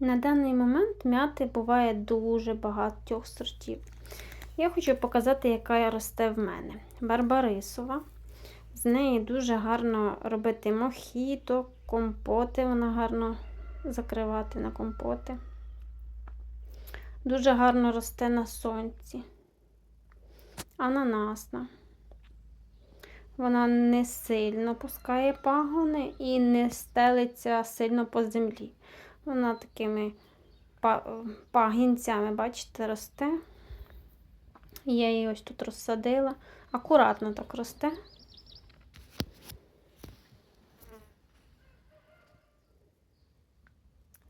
На даний момент м'яти буває дуже багатьох сортів. Я хочу показати, яка росте в мене. Барбарисова. З неї дуже гарно робити мохіто, компоти, вона гарно закривати на компоти. Дуже гарно росте на сонці. Ананасна. Вона не сильно пускає пагони і не стелиться сильно по землі. Вона такими пагінцями, бачите, росте. Я її ось тут розсадила. Акуратно так росте.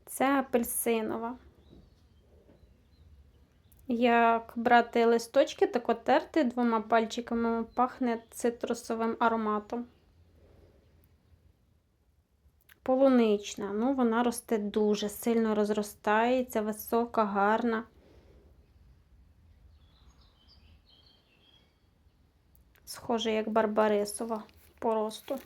Це апельсинова. Як брати листочки, так отерти двома пальчиками пахне цитрусовим ароматом. Полунична. Ну, вона росте дуже сильно розростається, висока, гарна. Схоже, як барбарисова по росту.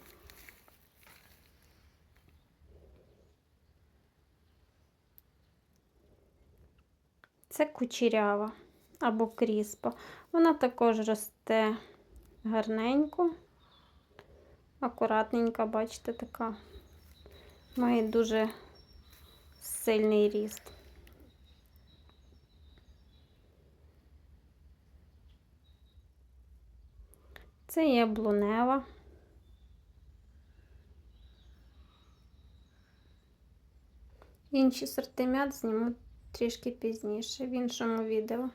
Це кучерява або кріспа. Вона також росте гарненько, акуратненька, бачите, така. Має дуже сильний ріст. Це яблунева. Інші сорти м'ят зніму трішки пізніше в іншому відео.